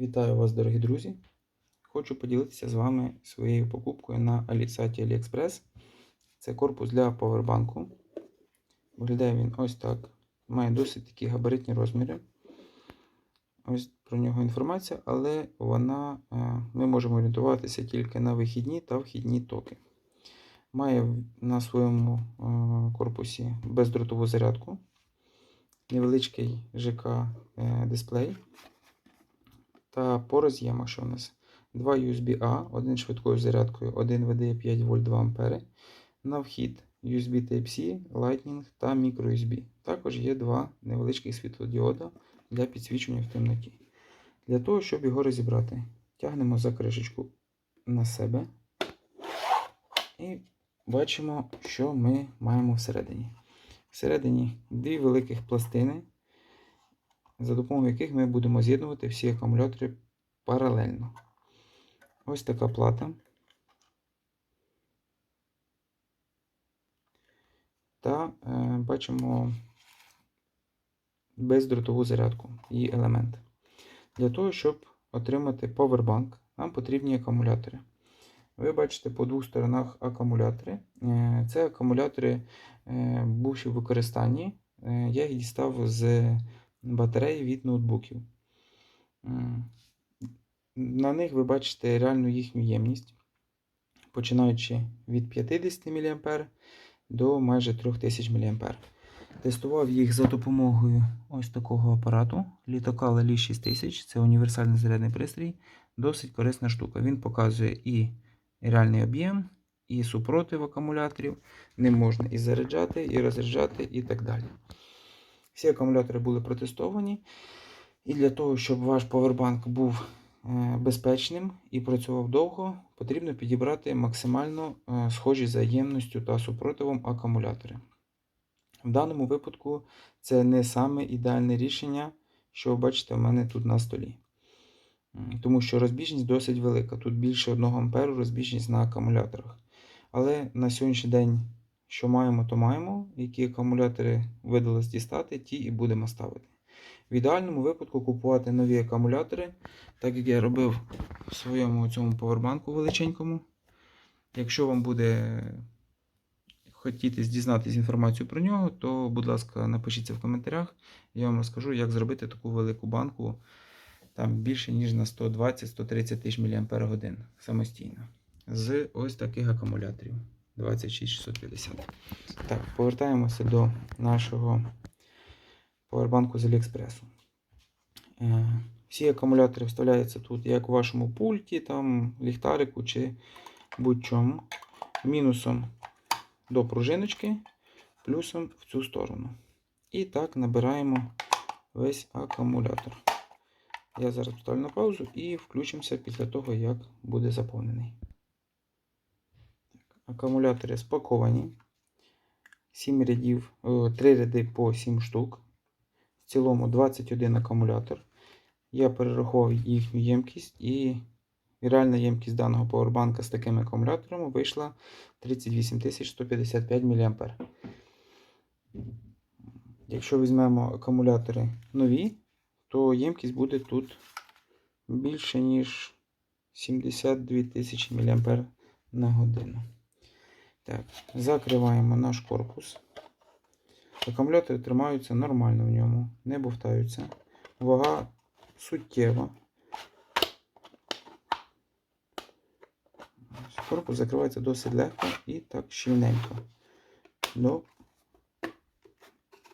Вітаю вас, дорогі друзі! Хочу поділитися з вами своєю покупкою на сайті AliExpress. Це корпус для повербанку. Виглядає він ось так. Має досить такі габаритні розміри. Ось про нього інформація, але вона, е, ми можемо орієнтуватися тільки на вихідні та вхідні токи. Має на своєму е, корпусі бездротову зарядку, невеличкий ЖК е, дисплей. Та по роз'ємах, що у нас? Два USB-A, один швидкою зарядкою, один видає 5 вольт 2 ампери. На вхід USB Type-C, Lightning та microUSB. Також є два невеличких світлодіода для підсвічування в темноті. Для того, щоб його розібрати, тягнемо за кришечку на себе і бачимо, що ми маємо всередині. Всередині дві великих пластини, за допомогою яких ми будемо з'єднувати всі акумулятори паралельно. Ось така плата. Та е, бачимо бездротову зарядку, її елемент. Для того, щоб отримати повербанк, нам потрібні акумулятори. Ви бачите по двох сторонах акумулятори. Е, Це акумулятори, е, бувші в використанні. Е, Я їх дістав з батареї від ноутбуків. На них ви бачите реальну їхню ємність, починаючи від 50 мА до майже 3000 мА. Тестував їх за допомогою ось такого апарату. Літокал Лі 6000 це універсальний зарядний пристрій. Досить корисна штука. Він показує і реальний об'єм, і супротив акумуляторів. Ним можна і заряджати, і розряджати, і так далі. Всі акумулятори були протестовані. І для того, щоб ваш повербанк був е, безпечним і працював довго, потрібно підібрати максимально е, схожі за ємністю та супротивом акумулятори. В даному випадку це не саме ідеальне рішення, що ви бачите в мене тут на столі. Тому що розбіжність досить велика. Тут більше 1 амперу розбіжність на акумуляторах. Але на сьогоднішній день, що маємо, то маємо. Які акумулятори видалось дістати, ті і будемо ставити. В ідеальному випадку купувати нові акумулятори, так як я робив в своєму цьому повербанку величенькому. Якщо вам буде хотіти дізнатися інформацію про нього, то, будь ласка, напишіться в коментарях. Я вам розкажу, як зробити таку велику банку там більше, ніж на 120-130 тисяч мАч самостійно. З ось таких акумуляторів 26650. Так, повертаємося до нашого повербанку з Аліекспресу. Е, Всі акумулятори вставляються тут, як у вашому пульті, там, ліхтарику чи будь-чому. Мінусом до пружиночки, плюсом в цю сторону. І так набираємо весь акумулятор. Я зараз поставлю на паузу і включимося після того, як буде заповнений. Акумулятори спаковані. 7 рядів, 3 ряди по 7 штук. В цілому 21 акумулятор. Я перерахував їхню ємкість і реальна ємкість даного поwerbanka з такими акумуляторами вийшла 38 155 мА. Якщо візьмемо акумулятори нові, то ємкість буде тут більше, ніж 72 тисячі мА на годину. Так, закриваємо наш корпус. Акумулятори тримаються нормально в ньому, не бовтаються. Вага суттєва. Корпус закривається досить легко і так щільненько. До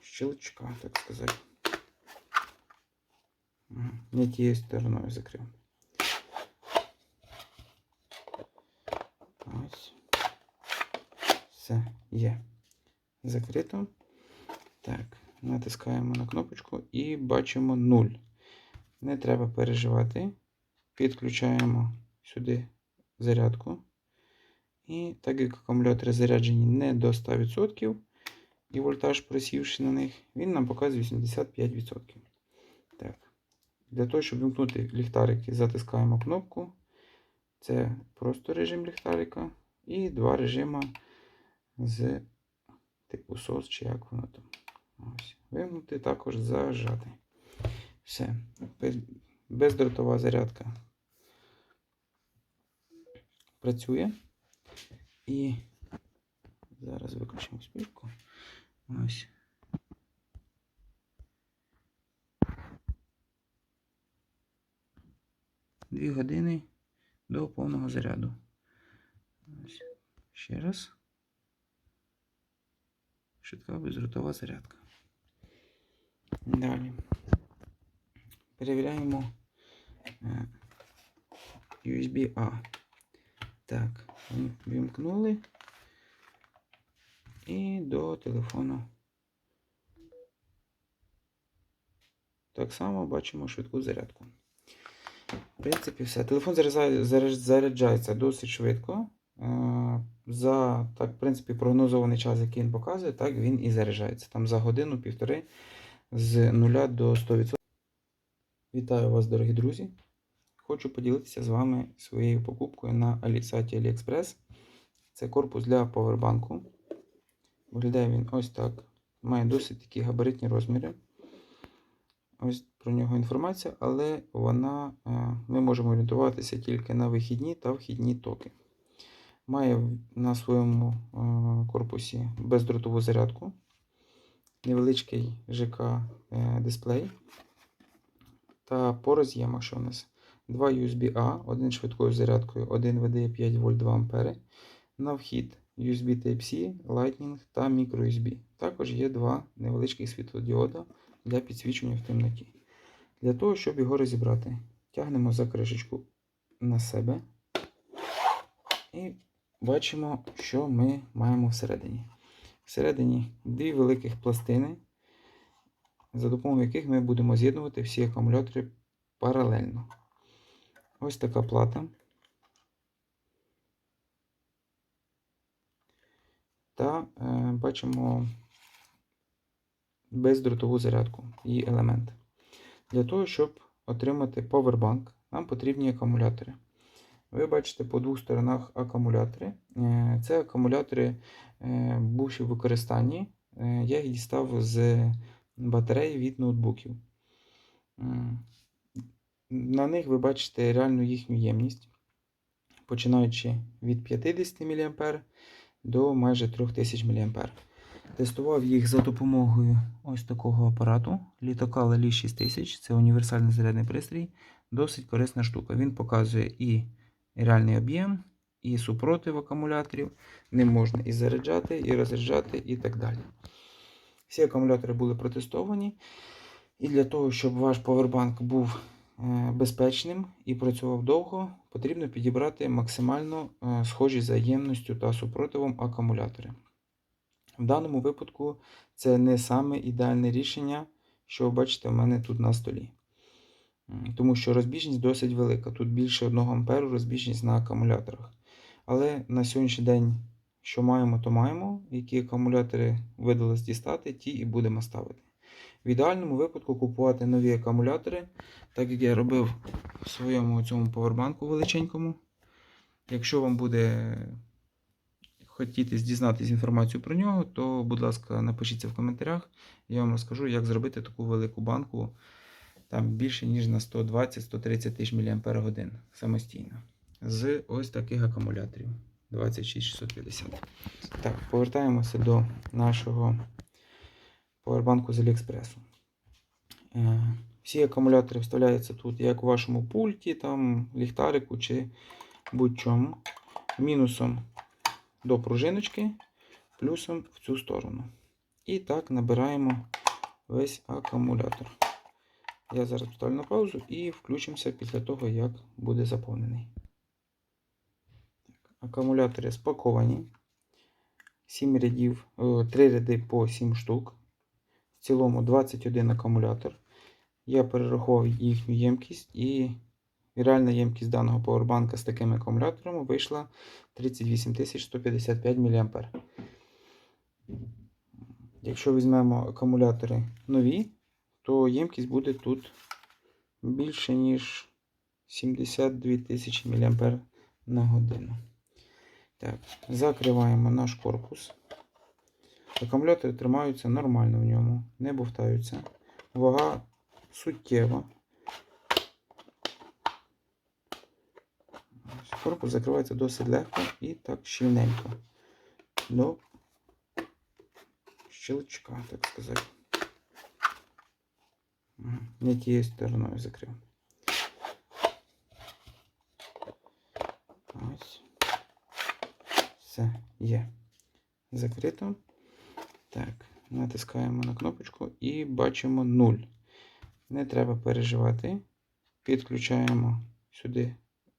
щелчка, так сказати. Не тією стороною закрив. Ось. Все, є. Закрито. Так, натискаємо на кнопочку і бачимо 0. Не треба переживати. Підключаємо сюди зарядку. І так як акумулятори заряджені не до 100% і вольтаж просівши на них, він нам показує 85%. Так. Для того, щоб вимкнути ліхтарики, затискаємо кнопку. Це просто режим ліхтарика. І два режими з типу SOS, чи як воно там. Ось. Вимкнути також зажати. Все. Бездротова зарядка працює. І зараз виключимо спішку. Ось. Дві години до повного заряду. Ось. Ще раз. Швидка бездротова зарядка. Далі. Перевіряємо е, USB-A. Так, вімкнули. І до телефону. Так само бачимо швидку зарядку. В принципі, все. Телефон заряджається досить швидко. Е, За так, в принципі, прогнозований час, який він показує, так він і заряджається. Там за годину-півтори з 0 до 100%. Вітаю вас, дорогі друзі! Хочу поділитися з вами своєю покупкою на сайті AliExpress. Це корпус для повербанку. Виглядає він ось так. Має досить такі габаритні розміри. Ось про нього інформація, але вона, е, ми можемо орієнтуватися тільки на вихідні та вхідні токи. Має на своєму корпусі бездротову зарядку, невеличкий ЖК е, та по роз'ємах, що у нас два USB-A, один швидкою зарядкою, один видає 5 вольт 2 ампери. На вхід USB Type-C, Lightning та microUSB. Також є два невеличких світлодіода для підсвічування в темноті. Для того, щоб його розібрати, тягнемо за кришечку на себе і бачимо, що ми маємо всередині. Всередині дві великих пластини, за допомогою яких ми будемо з'єднувати всі акумулятори паралельно. Ось така плата. Та е, бачимо бездротову зарядку, її елемент. Для того, щоб отримати Powerbank, нам потрібні акумулятори. Ви бачите по двох сторонах акумулятори. Е, Це акумулятори, е, бувші в використанні. Е, Я їх дістав з батареї від ноутбуків. На них ви бачите реальну їхню ємність, починаючи від 50 мА до майже 3000 мА. Тестував їх за допомогою ось такого апарату. Літокал Лі 6000 це універсальний зарядний пристрій. Досить корисна штука. Він показує і реальний об'єм, і супротив акумуляторів. Ним можна і заряджати, і розряджати, і так далі. Всі акумулятори були протестовані. І для того, щоб ваш повербанк був е, безпечним і працював довго, потрібно підібрати максимально е, схожі за ємністю та супротивом акумулятори. В даному випадку це не саме ідеальне рішення, що ви бачите в мене тут на столі. Тому що розбіжність досить велика. Тут більше 1 амперу розбіжність на акумуляторах. Але на сьогоднішній день, що маємо, то маємо. Які акумулятори видалось дістати, ті і будемо ставити. В ідеальному випадку купувати нові акумулятори, так як я робив в своєму цьому повербанку величенькому. Якщо вам буде хотіти дізнатися інформацію про нього, то, будь ласка, напишіться в коментарях. Я вам розкажу, як зробити таку велику банку там більше, ніж на 120-130 тисяч мАч самостійно. З ось таких акумуляторів 26650. Так, повертаємося до нашого повербанку з Аліекспресу. Е, Всі акумулятори вставляються тут, як у вашому пульті, там, ліхтарику чи будь-чому. Мінусом до пружиночки, плюсом в цю сторону. І так набираємо весь акумулятор. Я зараз поставлю на паузу і включимося після того, як буде заповнений. Акумулятори спаковані. 7 рядів, 3 ряди по 7 штук. В цілому 21 акумулятор. Я перерахував їхню ємкість і реальна ємкість даного поwerbanka з такими акумуляторами вийшла 38 155 мА. Якщо візьмемо акумулятори нові, то ємкість буде тут більше, ніж 72 тисячі мА на годину. Так, Закриваємо наш корпус. Акумулятори тримаються нормально в ньому, не бовтаються. Вага суттєва. Корпус закривається досить легко і так щільненько до щелчка, так сказати. Не тією стороною закрив. Ось. Все, є. Закрито. Так, натискаємо на кнопочку і бачимо 0. Не треба переживати. Підключаємо сюди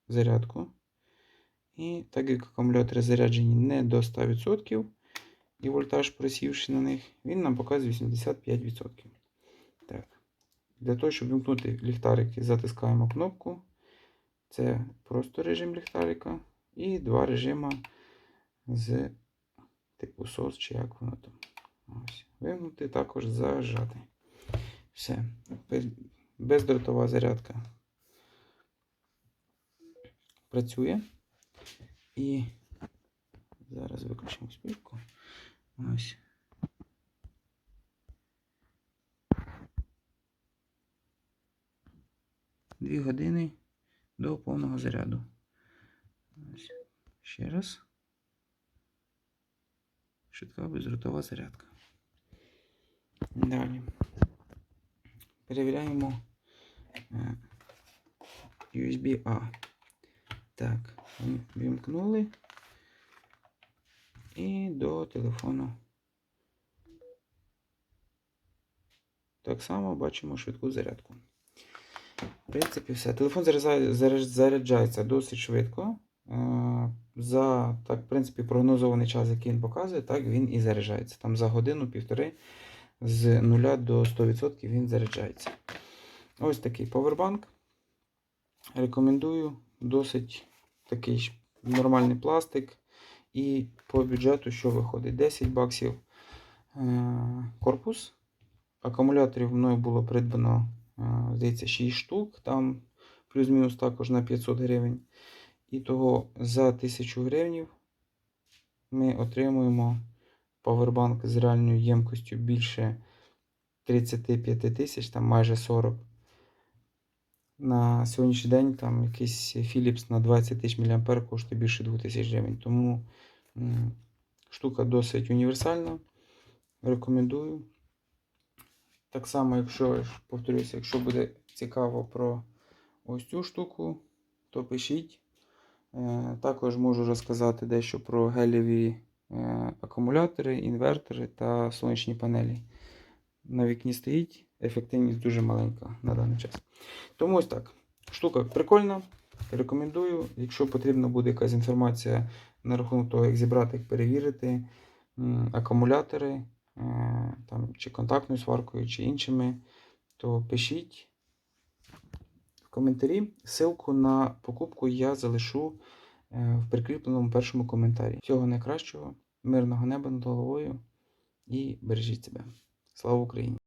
зарядку. І так як акумулятори заряджені не до 100%, і вольтаж просівши на них, він нам показує 85%. Для того, щоб вимкнути ліхтарики, затискаємо кнопку. Це просто режим ліхтарика. І два режима з типу SOS, чи як воно там. Ось. Вимкнути також зажати. Все. Бездротова зарядка працює. І зараз виключимо спішку. Ось. Дві години до повного заряду. Ось. Ще раз. Швидка бездротова зарядка. Далі. Перевіряємо е, USB-A. Так, вімкнули. І до телефону. Так само бачимо швидку зарядку. В принципі, все. Телефон заряджається досить швидко. Е, За так, в принципі, прогнозований час, який він показує, так він і заряджається. Там за годину-півтори з 0 до 100% він заряджається. Ось такий повербанк. Рекомендую. Досить такий нормальний пластик. І по бюджету, що виходить? 10 баксів е, корпус. Акумуляторів мною було придбано, здається, 6 штук. Там плюс-мінус також на 500 гривень. І того за 1000 гривень ми отримуємо павербанк з реальною ємкостю більше 35 тисяч, там майже 40. На сьогоднішній день там якийсь Philips на 20 тисяч мА коштує більше 2000 гривень. Тому штука досить універсальна. Рекомендую. Так само, якщо повторюся, якщо буде цікаво про ось цю штуку, то пишіть. Е, Також можу розказати дещо про гелєві е, акумулятори, інвертори та сонячні панелі. На вікні стоїть, ефективність дуже маленька на даний час. Тому ось так. Штука прикольна. Рекомендую. Якщо потрібна буде якась інформація на рахунок того, як зібрати, як перевірити акумулятори, там, чи контактною сваркою, чи іншими, то пишіть в коментарі. Ссылку на покупку я залишу е, в прикріпленому першому коментарі. Всього найкращого, мирного неба над головою і бережіть себе. Слава Україні!